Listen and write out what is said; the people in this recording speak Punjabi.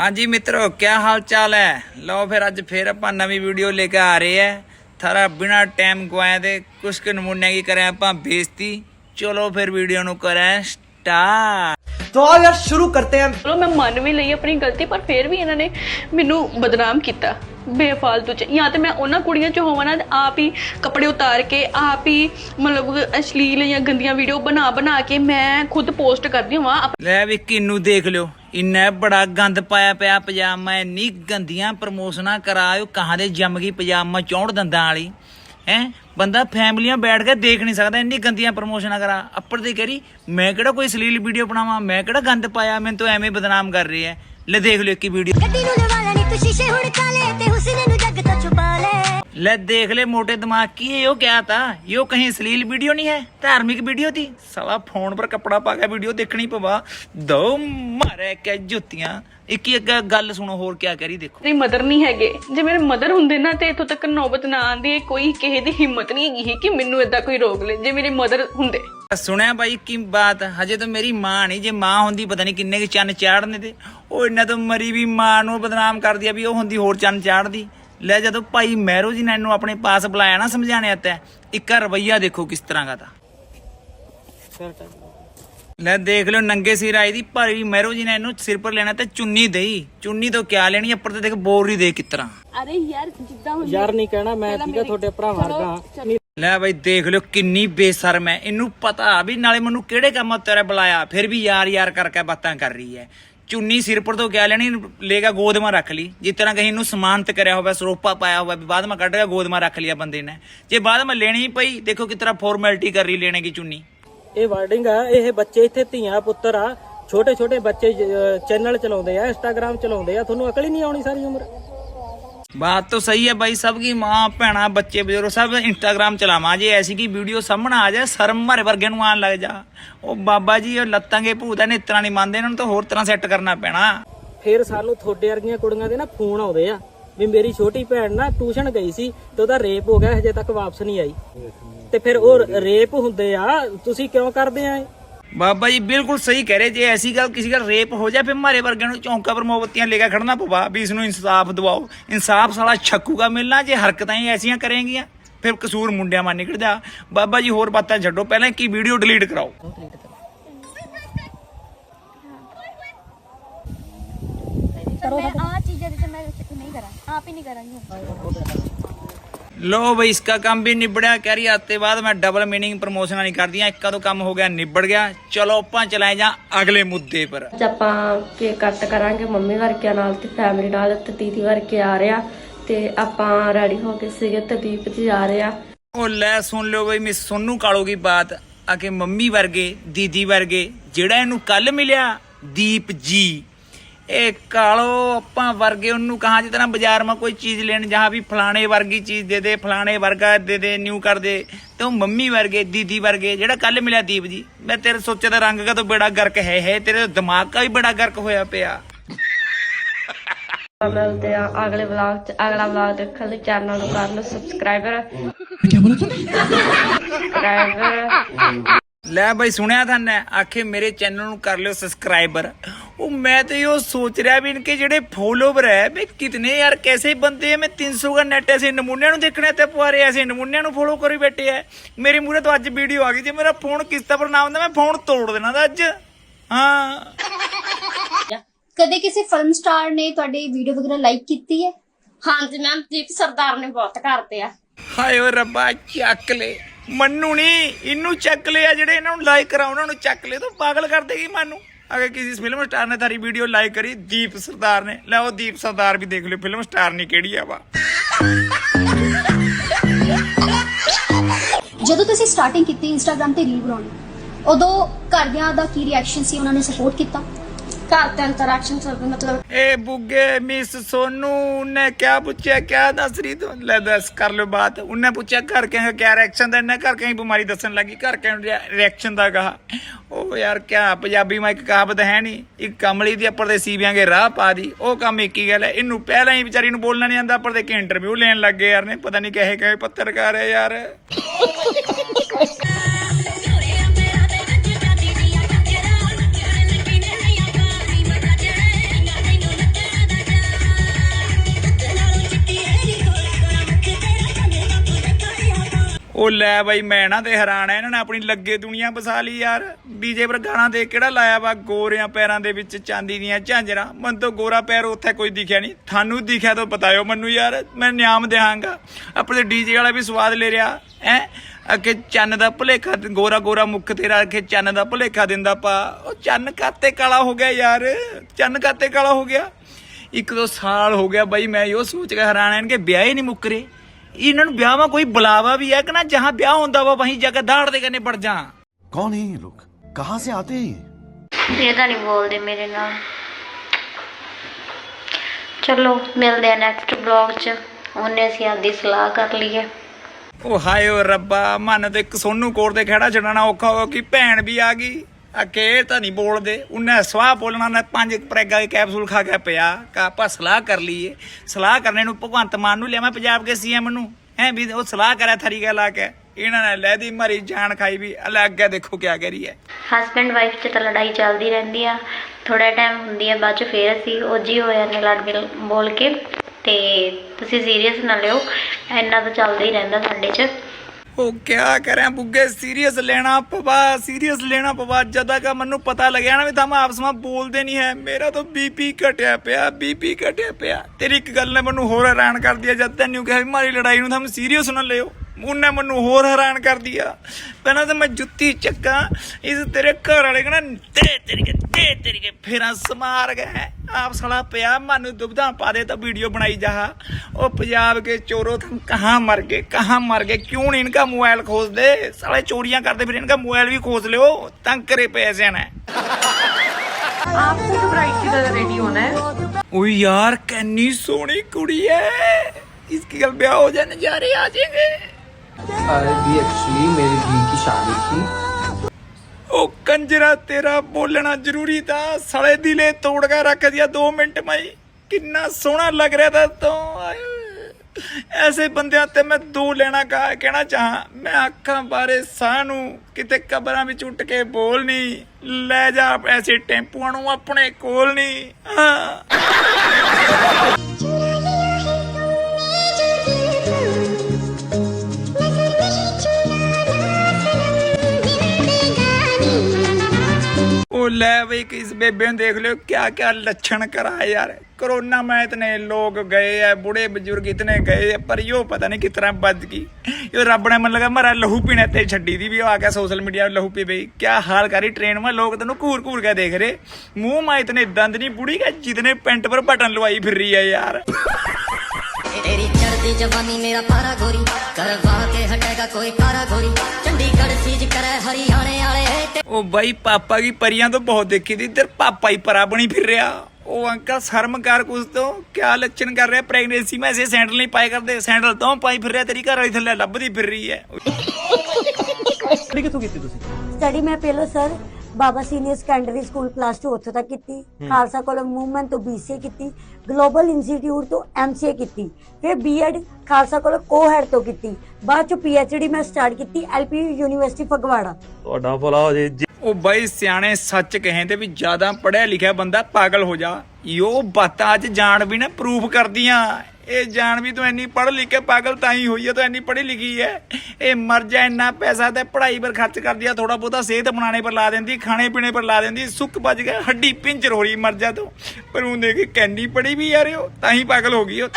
ਹਾਂਜੀ ਮਿੱਤਰੋ ਕੀ ਹਾਲ ਚਾਲ ਹੈ ਲਓ ਫਿਰ ਅੱਜ ਫੇਰ ਆਪਾਂ ਨਵੀਂ ਵੀਡੀਓ ਲੈ ਕੇ ਆ ਰਹੇ ਹੈ ਥਾਰਾ ਬਿਨਾ ਟਾਈਮ ਗਵਾਏ ਦੇ ਕੁਛ ਕੁ ਨਮੂਨੇ ਕੀ ਕਰੇ ਆਪਾਂ ਬੇਇੱਜ਼ਤੀ ਚਲੋ ਫਿਰ ਵੀਡੀਓ ਨੂੰ ਕਰਾਂ ਸਟਾਰਟ तो आओ यार शुरू करते हैं ਚਲੋ ਮੈਂ ਮੰਨ ਵੀ ਲਈ ਆਪਣੀ ਗਲਤੀ ਪਰ ਫਿਰ ਵੀ ਇਹਨਾਂ ਨੇ ਮੈਨੂੰ ਬਦਨਾਮ ਕੀਤਾ ਬੇਫਾਲਤੂ ਚ ਜਾਂ ਤੇ ਮੈਂ ਉਹਨਾਂ ਕੁੜੀਆਂ ਚ ਹੋਵਾਂ ਨਾ ਤੇ ਆਪ ਹੀ ਕੱਪੜੇ ਉਤਾਰ ਕੇ ਆਪ ਹੀ ਮਤਲਬ ਅਸ਼ਲੀਲ ਜਾਂ ਗੰਦੀਆਂ ਵੀਡੀਓ ਬਣਾ ਬਣਾ ਕੇ ਮੈਂ ਖੁਦ ਪੋਸਟ ਕਰਦੀ ਹਾਂ ਲੈ ਵੀ ਕਿੰਨੂੰ ਦੇਖ ਲਿਓ ਇੰਨਾ ਬੜਾ ਗੰਦ ਪਾਇਆ ਪਿਆ ਪਜਾਮਾ, ਇੰਨੀ ਗੰਦੀਆਂ ਪ੍ਰਮੋਸ਼ਨਾਂ ਕਰਾਇਓ, ਕਹਾਂ ਦੇ ਜੰਮ ਗਈ ਪਜਾਮਾ ਚੌੜ ਦੰਦਾਂ ਵਾਲੀ। ਹੈ? ਬੰਦਾ ਫੈਮਲੀਆਂ ਬੈਠ ਕੇ ਦੇਖ ਨਹੀਂ ਸਕਦਾ, ਇੰਨੀ ਗੰਦੀਆਂ ਪ੍ਰਮੋਸ਼ਨਾਂ ਕਰਾ। ਅੱਪਰ ਤੇ ਕਰੀ ਮੈਂ ਕਿਹੜਾ ਕੋਈ ਸਲੀਲ ਵੀਡੀਓ ਬਣਾਵਾਂ? ਮੈਂ ਕਿਹੜਾ ਗੰਦ ਪਾਇਆ? ਮੈਨੂੰ ਤਾਂ ਐਵੇਂ ਬਦਨਾਮ ਕਰ ਰਹੇ ਹੈ। ਲੈ ਦੇਖ ਲਿਓ ਇੱਕ ਵੀਡੀਓ। ਗੱਡੀ ਨੂੰ ਲਵਾਲਾ ਨੀ ਤੂੰ ਸ਼ੀਸ਼ੇ ਹੁਣ ਕਾਲੇ ਤੇ ਹੁਸਨ ਨੂੰ ਜੱਗ ਤੋਂ ਛੁਪਾ ਲੈ ਲੈ ਦੇਖ ਲੈ मोटे दिमाग की है यो क्या था यो कहीं अश्लील वीडियो नहीं है धार्मिक वीडियो थी साला फोन पर कपड़ा पा के वीडियो देखनी पवा दो मारे क्या जुतियां ਇੱਕ ਹੀ ਅੱਗੇ ਗੱਲ ਸੁਣੋ ਹੋਰ ਕੀ ਕਰੀ ਦੇਖੋ ਮੇਰੀ ਮਦਰ ਨਹੀਂ ਹੈਗੇ ਜੇ ਮੇਰੇ ਮਦਰ ਹੁੰਦੇ ਨਾ ਤੇ ਇਥੋਂ ਤੱਕ ਨੌਬਤ ਨਾ ਆਂਦੀ ਕੋਈ ਕਿਸੇ ਦੀ ਹਿੰਮਤ ਨਹੀਂ ਹੈਗੀ ਸੀ ਕਿ ਮੈਨੂੰ ਏਦਾਂ ਕੋਈ ਰੋਕ ਲੇ ਜੇ ਮੇਰੀ ਮਦਰ ਹੁੰਦੇ ਸੁਣਿਆ ਬਾਈ ਕੀ ਬਾਤ ਹਜੇ ਤਾਂ ਮੇਰੀ ਮਾਂ ਨਹੀਂ ਜੇ ਮਾਂ ਹੁੰਦੀ ਪਤਾ ਨਹੀਂ ਕਿੰਨੇ ਕੁ ਚੰਨ ਚਾੜਨੇ ਤੇ ਉਹ ਇਹਨਾਂ ਤੋਂ ਮਰੀ ਵੀ ਮਾਂ ਨੂੰ ਬਦਨਾਮ ਕਰਦੀ ਆ ਵੀ ਉਹ ਹੁੰਦੀ ਹੋਰ ਚੰਨ ਚਾੜਦੀ ਲੈ ਜਦੋਂ ਭਾਈ ਮਹਿਰੋ ਜੀ ਨੇ ਇਹਨੂੰ ਆਪਣੇ ਪਾਸ ਬੁਲਾਇਆ ਨਾ ਸਮਝਾਣੇ ਆਤਾ ਇੱਕ ਰਵਈਆ ਦੇਖੋ ਕਿਸ ਤਰ੍ਹਾਂ ਦਾ। ਤਾਂ ਲੈ ਦੇਖ ਲਿਓ ਨੰਗੇ ਸਿਰ ਆਈ ਦੀ ਭਾਰੀ ਮਹਿਰੋ ਜੀ ਨੇ ਇਹਨੂੰ ਸਿਰ ਪਰ ਲੈਣਾ ਤੇ ਚੁੰਨੀ ਦੇਈ। ਚੁੰਨੀ ਤੋਂ ਕਿਆ ਲੈਣੀ ਉੱਪਰ ਤੇ ਦੇਖ ਬੋਰੀ ਦੇ ਕਿਤਰਾ ਅਰੇ ਯਾਰ ਜਿੱਦਾਂ ਹੁੰਦੀ ਯਾਰ ਨਹੀਂ ਕਹਿਣਾ ਮੈਂ ਠੀਕਾ ਤੁਹਾਡੇ ਭਰਾ ਵਰਗਾ। ਲੈ ਬਾਈ ਦੇਖ ਲਿਓ ਕਿੰਨੀ ਬੇਸ਼ਰਮ ਹੈ ਇਹਨੂੰ ਪਤਾ ਵੀ ਨਾਲੇ ਮੈਨੂੰ ਕਿਹੜੇ ਕੰਮ ਤੇਰੇ ਬੁਲਾਇਆ ਫਿਰ ਵੀ ਯਾਰ ਯਾਰ ਕਰਕੇ ਬਾਤਾਂ ਕਰ ਰਹੀ ਹੈ। ਚੁੰਨੀ ਸਿਰ ਪਰ ਤੋਂ ਕਿਆ ਲੈਣੀ, ਲੇਗਾ ਗੋਦਮਾ ਰੱਖ ਲਈ। ਜਿਸ ਤਰ੍ਹਾਂ ਕਹੀਂ ਇਹਨੂੰ ਸਮਾਨਤ ਕਰਿਆ ਹੋਵੇ, ਸਰੋਪਾ ਪਾਇਆ ਹੋਵੇ ਵੀ ਬਾਅਦ ਮੈਂ ਕੱਢ ਕੇ ਗੋਦਮਾ ਰੱਖ ਲਿਆ ਬੰਦੇ ਨੇ। ਜੇ ਬਾਅਦ ਮੈਂ ਲੈਣੀ ਪਈ, ਦੇਖੋ ਕਿਸ ਤਰ੍ਹਾਂ ਫਾਰਮੈਲਿਟੀ ਕਰ ਰਹੀ ਲੈਣੇ ਕੀ ਚੁੰਨੀ। ਇਹ ਵਰਡਿੰਗ ਆ, ਇਹ ਬੱਚੇ ਇੱਥੇ ਧੀਆਂ, ਪੁੱਤਰ ਆ। ਛੋਟੇ ਛੋਟੇ ਬੱਚੇ ਚੈਨਲ ਚਲਾਉਂਦੇ ਆ ਇੰਸਟਾਗ੍ਰam ਚਲਾਉਂਦੇ ਆ। ਤੁਹਾਨੂੰ ਅਕਲ ਹੀ ਨਹੀਂ ਆਉਣੀ ਸਾਰੀ ਉਮਰ। बात तो सही है भाई सबकी माँ भैणा बच्चे बुजुर्ग सब इंस्टाग्राम चलावा जे ऐसी की वीडियो सामने आ जाए शर्म मारे वर्गे ਨੂੰ ਆਣ ਲੱਗ ਜਾ ਉਹ ਬਾਬਾ ਜੀ ਉਹ ਲੱਤਾਂ ਕੇ ਭੂਤ ਨੇ ਇਤਨਾ ਨਹੀਂ ਮੰਨਦੇ ਇਹਨਾਂ ਨੂੰ ਤਾਂ ਹੋਰ ਤਰ੍ਹਾਂ ਸੈੱਟ ਕਰਨਾ ਪੈਣਾ ਫਿਰ ਸਾਨੂੰ ਤੁਹਾਡੇ ਵਰਗੀਆਂ ਕੁੜੀਆਂ ਦੇ ਨਾ ਫੋਨ ਆਉਂਦੇ ਆ ਵੀ ਮੇਰੀ ਛੋਟੀ ਭੈਣ ਨਾ ਟਿਊਸ਼ਨ ਗਈ ਸੀ ਤੇ ਉਹਦਾ ਰੇਪ ਹੋ ਗਿਆ ਹਜੇ ਤੱਕ ਵਾਪਸ ਨਹੀਂ ਆਈ ਤੇ ਫਿਰ ਉਹ ਰੇਪ ਹੁੰਦੇ ਆ ਤੁਸੀਂ ਕਿਉਂ ਕਰਦੇ ਆ ਇਹ? ਬਾਬਾ ਜੀ, ਬਿਲਕੁਲ ਸਹੀ ਕਹਿ ਰਹੇ, ਜੇ ਐਸੀ ਗੱਲ ਕਿਸੇ ਗੱਲ ਰੇਪ ਹੋ ਜਾਏ, ਫਿਰ ਮਾਰੇ ਵਰਗਿਆਂ ਨੂੰ ਚੌਂਕਾ ਪਰ ਮੋਬਤੀਆਂ ਲੈ ਕੇ ਖੜਨਾ ਪਵਾ ਵੀ ਇਸ ਨੂੰ ਇਨਸਾਫ ਦਿਵਾਓ। ਇਨਸਾਫ ਸਾਲਾ ਛੱਕੂਗਾ ਮਿਲਣਾ, ਜੇ ਹਰਕਤਾਂ ਹੀ ਐਸੀਆਂ ਕਰੇਗੀਆਂ, ਫਿਰ ਕਸੂਰ ਮੁੰਡਿਆਂ ਮਾਰ ਨਿਕਲਦਾ। ਬਾਬਾ ਜੀ, ਹੋਰ ਬਾਤਾਂ ਛੱਡੋ, ਪਹਿਲਾਂ ਕੀ ਵੀਡੀਓ ਡਿਲੀਟ ਕਰਾਓ। ਕਰੋ ਆ ਚੀਜ਼ਾਂ ਤੇ ਮੈਂ ਨਹੀਂ ਕਰਾਂ। ਆਪ ਹੀ ਨਹੀਂ ਕਰਾਂਗੀ ਲੋ ਬਈ ਇਸਕਾ ਕੰਮ ਵੀ ਨਿਬੜਿਆ। ਕਹਿ ਰਹੀ ਆਤੇ ਬਾਅਦ ਮੈਂ ਡਬਲ ਮੀਨਿੰਗ ਪ੍ਰਮੋਸ਼ਨਾਂ ਨਹੀਂ ਕਰਦੀਆਂ ਇੱਕਾ ਤੋਂ ਕੰਮ ਹੋ ਗਿਆ ਨਿਬੜ ਗਿਆ। ਚਲੋ ਆਪਾਂ ਚਲਾਏ ਜਾਂ ਅਗਲੇ ਮੁੱਦੇ ਪਰ। ਅੱਜ ਆਪਾਂ ਕੇਕ ਕੱਟ ਕਰਾਂਗੇ ਮੰਮੀ ਵਰਗਿਆਂ ਨਾਲ ਤੇ ਫੈਮਿਲੀ ਨਾਲ ਤੇ ਦੀਦੀ ਵਰਗੇ ਆ ਰਿਹਾ ਤੇ ਆਪਾਂ ਰੈਡੀ ਹੋ ਕੇ ਸੀਗੇ ਤੇ ਦੀਪ ਜੀ ਆ ਰਿਹਾ ਉਹ ਲੈ ਸੁਣ ਲਿਓ ਬਈ ਮੈਂ ਸੋਨੂ ਕਾਲੋ ਕੀ ਬਾਤ ਆ ਕਿ ਮੰਮੀ ਵਰਗੇ ਦੀਦੀ ਵਰਗੇ ਜਿਹੜਾ ਇਹਨੂੰ ਕੱਲ ਮਿਲਿਆ ਦੀਪ ਜੀ। ਇਹ ਕਾਲੋ ਆਪਾਂ ਵਰਗੇ ਉਹਨੂੰ ਕਹਾ ਜਿਤਨਾ ਬਾਜ਼ਾਰ में ਕੋਈ ਚੀਜ਼ ਲੈਣ ਜਹਾਂ ਵੀ ਫਲਾਣੇ ਵਰਗੀ ਚੀਜ਼ ਦੇ ਦੇ ਫਲਾਣੇ ਵਰਗਾ ਦੇ ਦੇ ਨਿਊ ਕਰ ਦੇ ਤੇ ਉਹ ਮੰਮੀ ਵਰਗੇ ਦੀਦੀ ਵਰਗੇ ਜਿਹੜਾ ਕੱਲ ਮਿਲਿਆ ਦੀਪ ਜੀ ਮੈਂ ਤੇਰੇ ਸੋਚੇ ਦਾ ਰੰਗ ਕਾ ਤਾਂ ਬੜਾ ਗਰਕ ਹੈ ਹੈ ਤੇਰੇ ਦਿਮਾਗ ਕਾ ਵੀ ਬੜਾ ਗਰਕ ਹੋਇਆ ਪਿਆ। ਮਿਲਦੇ ਆ ਅਗਲੇ ਵਲੌਗ 'ਚ ਅਗਲਾ ਵਲੌਗ ਦੇਖਣ ਲਈ ਚੈਨਲ ਨੂੰ ਕਰ ਲਓ ਸਬਸਕ੍ਰਾਈਬਰ ਕੀ ਬੋਲਿਆ ਸਬਸਕ੍ਰਾਈਬਰ ਲੈ ਬਾਈ ਸੁਣਿਆ ਤੁਹਾਨੂੰ ਆਖੇ ਮੇਰੇ ਚੈਨਲ ਨੂੰ ਕਰ ਲਿਓ ਸਬਸਕ੍ਰਾਈਬਰ ਉਹ ਮੈਂ तो यो सोच रहा भी इनके ਜਿਹੜੇ ਫੋਲੋਵਰ ਹੈ ਵੀ ਕਿਤਨੇ ਯਾਰ ਕੈਸੇ ਬੰਦੇ ਹੈ ਮੈਂ 300 ਦਾ ਨੈਟ ਐਸੇ ਨਮੂਨਿਆਂ ਨੂੰ ਦੇਖਣਾ ਤੇ ਪਵਾ ਐਸੇ ਨਮੂਨਿਆਂ ਨੂੰ ਫੋਲੋ ਕਰੀ ਬੈਠੇ ਐ ਮੇਰੇ ਮੂਰੇ ਤੋਂ ਅੱਜ ਵੀਡੀਓ ਆ ਗਈ ਜੇ ਮੇਰਾ ਫੋਨ ਕਿਸ਼ਤਾ ਪਰ ਨਾ ਹੁੰਦਾ ਮੈਂ ਫੋਨ ਤੋੜ ਦੇਣਾ ਦਾ ਅੱਜ। ਹਾਂ। ਕਦੇ ਕਿਸੇ ਫਿਲਮ ਸਟਾਰ ਨੇ ਤੁਹਾਡੀ ਵੀਡੀਓ ਵਗੈਰਾ ਲਾਈਕ ਕੀਤੀ ਹੈ? ਹਾਂਜੀ ਮੈਮ ਦੀਪ ਸਰਦਾਰ ਨੇ ਬਹੁਤ ਕਰਦੇ ਆ। ਹਾਏ ਰੱਬਾ ਚੱਕ ਲੈ। ਮੰਨੂ ਨਹੀਂ, ਇਹਨੂੰ ਚੱਕ ਲਿਆ ਜਿਹੜੇ ਇਹਨਾਂ ਨੂੰ ਲਾਈਕ ਕਰਾ ਉਹਨਾਂ ਨੂੰ ਚੱਕ ਲੈ ਤਾਂ ਪਾਗਲ ਕਰ ਦੇਗੀ ਮਾਨੂੰ। ਅਗਰ ਕਿਸੇ ਫਿਲਮ ਸਟਾਰ ਨੇ ਤਾਰੀ ਵੀਡੀਓ ਲਾਈਕ ਕਰੀ, ਦੀਪ ਸਰਦਾਰ ਨੇ। ਲੈ ਉਹ ਦੀਪ ਸਰਦਾਰ ਵੀ ਦੇਖ ਲਿਓ ਫਿਲਮ ਸਟਾਰ ਨਹੀਂ ਕਿਹੜੀ ਆ ਵਾ। ਜਦੋਂ ਤੁਸੀਂ ਸਟਾਰਟਿੰਗ ਕੀਤੀ ਇੰਸਟਾਗ੍ਰam ਤੇ ਰੀਲ ਬਣਾਉਣੀ, ਉਦੋਂ ਘਰਦਿਆਂ ਦਾ ਕੀ ਰਿਐਕਸ਼ਨ ਸੀ? ਉਹਨਾਂ ਨੇ ਸਪੋਰਟ ਕੀਤਾ? ਘਰ ਤੇ ਇੰਟਰੈਕਸ਼ਨ ਸਭ ਮਤਲਬ ਏ ਬੁੱਗੇ ਮਿਸ ਸੋਨੂ ਨੇ ਕਿਆ ਪੁੱਛਿਆ, ਕਿਆ ਦੱਸ ਰਹੀ ਤੂੰ? ਲੈ ਦੱਸ, ਕਰ ਲੋ ਬਾਤ। ਉਹਨੇ ਪੁੱਛਿਆ ਘਰ ਕੇ ਕਿਆ ਰਿਐਕਸ਼ਨ ਦਾ, ਇਹਨੇ ਘਰ ਕੇ ਬਿਮਾਰੀ ਦੱਸਣ ਲੱਗੀ, ਘਰ ਕੇ ਰਿਐਕਸ਼ਨ ਦਾ ਕਹਾ ਉਹ ਯਾਰ ਕਿਆ, ਪੰਜਾਬੀ ਮੈਂ ਇੱਕ ਕਹਾਵਤ ਹੈ ਨਹੀਂ ਇੱਕ ਕਮਲੀ ਦੀ ਉੱਪਰ ਦੇ ਸੀਵਿਆਂਗੇ ਰਾਹ ਪਾ ਦੀ। ਉਹ ਕੰਮ ਇੱਕ ਹੀ ਗੱਲ ਹੈ, ਇਹਨੂੰ ਪਹਿਲਾਂ ਹੀ ਵਿਚਾਰੀ ਨੂੰ ਬੋਲਣਾ ਨਹੀਂ ਆਂਦਾ ਉੱਪਰ ਦੇ ਕਿ ਇੰਟਰਵਿਊ ਲੈਣ ਲੱਗੇ ਯਾਰ ਨੇ, ਪਤਾ ਨਹੀਂ ਕਹੇ ਕਹੇ ਪੱਤਰਕਾਰ ਹੈ ਯਾਰ। ਉਹ ਲੈ ਬਾਈ, ਮੈਂ ਨਾ ਤੇ ਹੈਰਾਨ ਆ, ਇਹਨਾਂ ਨੇ ਆਪਣੀ ਲੱਗੇ ਦੁਨੀਆ ਵਸਾ ਲਈ ਯਾਰ। ਡੀਜੇ ਪਰ ਗਾਣਾ ਦੇ ਕਿਹੜਾ ਲਾਇਆ ਵਾ? ਗੋਰਿਆਂ ਪੈਰਾਂ ਦੇ ਵਿੱਚ ਚਾਂਦੀ ਦੀਆਂ ਝਾਂਜਰਾਂ। ਮਨ ਤੋਂ ਗੋਰਾ ਪੈਰ ਉੱਥੇ ਕੋਈ ਦਿਖਿਆ ਨਹੀਂ। ਤੁਹਾਨੂੰ ਦਿਖਿਆ ਤਾਂ ਬਤਾਇਓ ਮੈਨੂੰ ਯਾਰ, ਮੈਂ ਨਿਆਮ ਦੇਹਾਂਗਾ। ਆਪਣੇ ਡੀਜੇ ਵਾਲਾ ਵੀ ਸਵਾਦ ਲੈ ਰਿਹਾ। ਹੈ? ਅਕੇ ਚੰਨ ਦਾ ਭੁਲੇਖਾ ਗੋਰਾ ਗੋਰਾ ਮੁੱਖ ਤੇਰਾ ਅਕੇ ਚੰਨ ਦਾ ਭੁਲੇਖਾ ਦਿੰਦਾ ਪਾ। ਉਹ ਚੰਨ ਕਾਤੇ ਕਾਲਾ ਹੋ ਗਿਆ ਯਾਰ। ਚੰਨ ਕਾਤੇ ਕਾਲਾ ਹੋ ਗਿਆ। ਇੱਕ ਦੋ ਸਾਲ ਹੋ ਗਿਆ ਬਾਈ, ਮੈਂ ਇਹੋ ਸੋਚ ਕੇ ਹੈਰਾਨ ਆਂ ਕਿ ਵਿਆਹ ਹੀ ਨਹੀਂ ਮੁੱਕਰੇ। ਇਹਨਾਂ ਨੂੰ ਵਿਆਹਾਂ ਕੋਈ ਬੁਲਾਵਾ ਵੀ ਹੈ ਕਿ ਨਾ ਜਹਾਂ ਵਿਆਹ ਹੁੰਦਾ ਵਾ ਵਹੀਂ ਜਾ ਕੇ ਦਾੜ ਦੇ ਕਰਨੇ ਪੜ ਜਾ कौन है ये लोग कहाँ से आते हैं ये ਇਹ ਤਾਂ ਨਹੀਂ ਬੋਲਦੇ ਮੇਰੇ ਨਾਲ ਚਲੋ ਮਿਲਦੇ ਆ ਨੈਕਸਟ ਬਲੌਗ 'ਚ ਉਹਨੇ ਅਸੀਂ ਆਪਦੀ ਸਲਾਹ ਕਰ ਲਈ ਹੈ ਉਹ ਹਾਏ ਓ ਰੱਬਾ ਮਨ ਤੇ ਇੱਕ ਸੋਨੂ ਕੋਰ ਤੇ ਖੜਾ ਛੱਡਣਾ ਔਖਾ ਹੋ ਕਿ ਭੈਣ ਵੀ ਆ ਗਈ ਅਕੇ ਤਾਂ ਨਹੀਂ ਬੋਲਦੇ। ਉਹਨੇ ਸਵਾਹ ਬੋਲਣਾ ਨੇ ਪੰਜ ਪ੍ਰੈਗਾ ਦੇ ਕੈਪਸੂਲ ਖਾ ਕੇ ਪਿਆ। ਕਾ ਆਪਾਂ ਸਲਾਹ ਕਰ ਲਈਏ। ਸਲਾਹ ਕਰਨੇ ਨੂੰ ਭਗਵੰਤ ਮਾਨ ਨੂੰ ਲਿਆ ਪੰਜਾਬ ਕੇ ਸੀਐਮ ਨੂੰ। ਹੈ ਵੀ ਉਹ ਸਲਾਹ ਕਰਿਆ ਥਰੀ ਲਾ ਕੇ। ਇਹਨਾਂ ਨੇ ਲੈ ਦੀ ਜਾਨ ਖਾਈ ਵੀ। ਅਲੇ ਅੱਗੇ ਦੇਖੋ ਕਿਆ ਕਰੀ ਹੈ। ਹਸਬੈਂਡ ਵਾਈਫ 'ਚ ਤਾਂ ਲੜਾਈ ਚੱਲਦੀ ਰਹਿੰਦੀ ਆ। ਥੋੜਾ ਟਾਈਮ ਹੁੰਦੀ ਆ, ਬਾਅਦ 'ਚ ਫੇਰ ਅਸੀਂ ਉਹ ਹੋ ਜਾਂਦੇ ਲੜ ਮਿਲ ਬੋਲ ਕੇ। ਤੇ ਤੁਸੀਂ ਸੀਰੀਅਸ ਨਾ ਲਿਓ। ਇੰਨਾ ਤਾਂ ਚੱਲਦਾ ਹੀ ਰਹਿੰਦਾ ਸਾਡੇ 'ਚ। ਉਹ ਕਿਆ ਕਰਾਂ ਬੁੱਗੇ ਸੀਰੀਅਸ ਲੈਣਾ ਪਵਾ ਸੀਰੀਅਸ ਲੈਣਾ ਪਵਾ। ਜਦਾਂ ਕਾ ਮੈਨੂੰ ਪਤਾ ਲੱਗਿਆ ਨਾ ਵੀ ਤਾਂ ਆਪਸ ਵਿੱਚ ਬੋਲਦੇ ਨਹੀਂ ਹੈ। ਮੇਰਾ ਤਾਂ ਬੀਪੀ ਘਟਿਆ ਪਿਆ ਬੀਪੀ ਘਟਿਆ ਪਿਆ। ਤੇਰੀ ਇੱਕ ਗੱਲ ਨੇ ਮੈਨੂੰ ਹੋਰ ਹੈਰਾਨ ਕਰ ਦਿਆ ਜਦ ਤੈਨੂੰ ਕਿਹਾ ਵੀ ਮਾਰੀ ਲੜਾਈ ਨੂੰ ਤਾਂ ਸੀਰੀਅਸ ਨਾ ਲਿਓ। ਉਹਨੇ ਮੈਨੂੰ ਹੋਰ ਹੈਰਾਨ ਕਰ ਦਿਆ ਪਹਿਲਾਂ ਤਾਂ ਮੈਂ ਜੁੱਤੀ ਚੱਕਾਂ ਇਸ ਤੇਰੇ ਘਰ ਵਾਲੇ ਕਹਣਾ ਤੇ ਤੇਰੀ ਕੇ ਤੇ ਤੇਰੀ ਕੇ ਫੇਰਾਂ ਸਮਾਰ ਗਏ ਆਪ ਸਾਲਾ ਪਿਆ ਮਨ ਦੁਬਦਾ ਪਾ ਦੇ ਤਾਂ ਵੀਡੀਓ ਬਣਾਈ ਜਾ ਉਹ ਪੰਜਾਬ ਕੇ ਚੋਰੋ ਤੁਮ ਕਹਾਂ ਮਰ ਗਏ ਕਹਾਂ ਮਰ ਗਏ क्यों नहीं इनका मोबाइल खोज दे साले चोरियां करते फिर इनका मोबाइल भी खोज लो तंग करे पैसे ने आपको ब्राइड की तरह रेडी होना है ओ यार कितनी सोहनी कुड़ी है इसकी कल ब्याह हो जाने जा रहे आ जाएंगे अरे भी एक्चुअली मेरी दी की शादी थी ओ कंजरा तेरा बोलना जरूरी था साले दिले तोड़ के रख दिया दो मिनट में ही कितना सोहना लग रहा था तो आए। ਐਸੇ ਬੰਦਿਆਂ ਤੇ ਮੈਂ ਦੋ ਲੈਣਾ ਕਾ ਕਹਿਣਾ ਚਾਹਾਂ ਮੈਂ ਅੱਖਾਂ ਬਾਰੇ ਸਾਹ ਨੂੰ ਕਿਤੇ ਕਬਰਾਂ ਵਿੱਚ ਉੱਟ ਕੇ ਬੋਲ ਨਹੀਂ ਲੈ ਜਾ ਐਸੇ ਟੈਂਪੂਆਂ ਨੂੰ ਆਪਣੇ ਕੋਲ ਨਹੀਂ बोल ले भाई किस बेबे देख लो क्या क्या लक्षण कराए यार। कोरोना में इतने लोग गए है, बुढ़े बुज़ुर्ग इतने गए है, पर यो पता नहीं कितना बच गई। यो रब ने मन लगा मारा लहू पीने ते छड़ी दी, भी आ गया सोशल मीडिया लहू पी भाई क्या हाल करी ट्रेन में? लोग तेन घूर घूर के देख रहे। मुँह में इतने दंद नहीं, बुढ़ी का जितने पेंट पर बटन लुवाई फिर रही है यार। ਤੇਰੀ ਚੜਦੀ ਜਵਾਨੀ ਮੇਰਾ ਪਾਰਾ ਗੋਰੀ ਕਰਵਾ ਕੇ ਹਟੇਗਾ ਕੋਈ ਕਾਰਾ ਗੋਰੀ ਚੰਡੀਗੜ੍ਹ ਸੀਜ ਕਰੇ ਹਰਿਆਣੇ ਵਾਲੇ। ਉਹ ਬਾਈ ਪਾਪਾ ਕੀ ਪਰੀਆਂ ਤੋਂ ਬਹੁਤ ਦੇਖੀ ਦੀ ਤੇਰ ਪਾਪਾ ਹੀ ਪਰਾ ਬਣੀ ਫਿਰ ਰਿਹਾ। ਉਹ ਅੰਕਲ ਸ਼ਰਮ ਕਰ ਕੁਝ ਤੋਂ। ਕਿਆ ਲੱਛਣ ਕਰ ਰਿਹਾ? ਪ੍ਰੈਗਨੈਂਸੀ ਮੈਂ ਐਸੇ ਸੈਂਡਲ ਨਹੀਂ ਪਾਏ ਕਰਦੇ। ਸੈਂਡਲ ਤੋਂ ਪਾਈ ਫਿਰ ਰਿਹਾ। ਤੇਰੀ ਘਰ ਵਾਲੀ ਥੱਲੇ ਲੱਭਦੀ ਫਿਰ ਰਹੀ ਹੈ। ਸਟੱਡੀ ਕਿੱਥੋਂ ਕੀਤੀ ਤੁਸੀਂ? ਸਟੱਡੀ ਮੈਂ ਪਹਿਲਾਂ sir Baba senior secondary school plus 2 ਉੱਥੋਂ ਤੱਕ ਕੀਤੀ। ਖਾਲਸਾ ਕਾਲਜ ਮੂਵਮੈਂਟ ਤੋਂ BCA ਕੀਤੀ ਗਲੋਬਲ ਇੰਸਟੀਚਿਊਟ ਤੋਂ MCA ਕੀਤੀ ਫਿਰ B.Ed ਖਾਲਸਾ ਕਾਲਜ ਕੋਹੈਡ ਤੋਂ ਕੀਤੀ। ਬਾਅਦ ਚ PhD ਮੈਂ ਸਟਾਰਟ ਕੀਤੀ LPU ਯੂਨੀਵਰਸਿਟੀ ਫਗਵਾੜਾ। ਉਹ ਬਾਈ ਸਿਆਣੇ ਸੱਚ ਕਹੇ ਤੇ ਵੀ ਜ਼ਿਆਦਾ ਪੜਿਆ ਲਿਖਿਆ ਬੰਦਾ ਪਾਗਲ ਹੋ ਜਾ। ਯੋ ਬਾਤਾਂ ਅੱਜ ਜਾਣ ਵੀ ਨਾ ਪ੍ਰੂਫ ਕਰਦੀਆਂ। ਇਹ ਜਾਣ ਵੀ ਤੂੰ ਇੰਨੀ ਪੜ੍ਹ ਲਿਖ ਕੇ ਪਾਗਲ ਤਾਂ ਹੀ ਹੋਈ ਹੈ ਤੂੰ ਇੰਨੀ ਪੜ੍ਹੀ ਲਿਖੀ ਹੈ ਇਹ ਮਰ ਜਾ, ਇੰਨਾ ਪੈਸਾ ਤੇ ਪੜ੍ਹਾਈ ਪਰ ਖਰਚ ਕਰਦੀ ਆ ਥੋੜਾ ਬਹੁਤਾ ਸਿਹਤ ਬਣਾਣੇ ਪਰ ਲਾ ਦਿੰਦੀ, ਖਾਣੇ ਪੀਣੇ ਪਰ ਲਾ ਦਿੰਦੀ ਸੁੱਕ ਵੱਜ ਗਿਆ, ਹੱਡੀ ਪਿੰਜਰ ਹੋ ਰਹੀ ਮਰ ਜਾ ਤੂੰ। ਪਰ ਉਹ ਦੇਖ ਕੈਂਡੀ ਪੜੀ ਵੀ ਯਾਰ ਉਹ ਤਾਂ ਹੀ ਪਾਗਲ ਹੋ ਗਈ ਉਹ।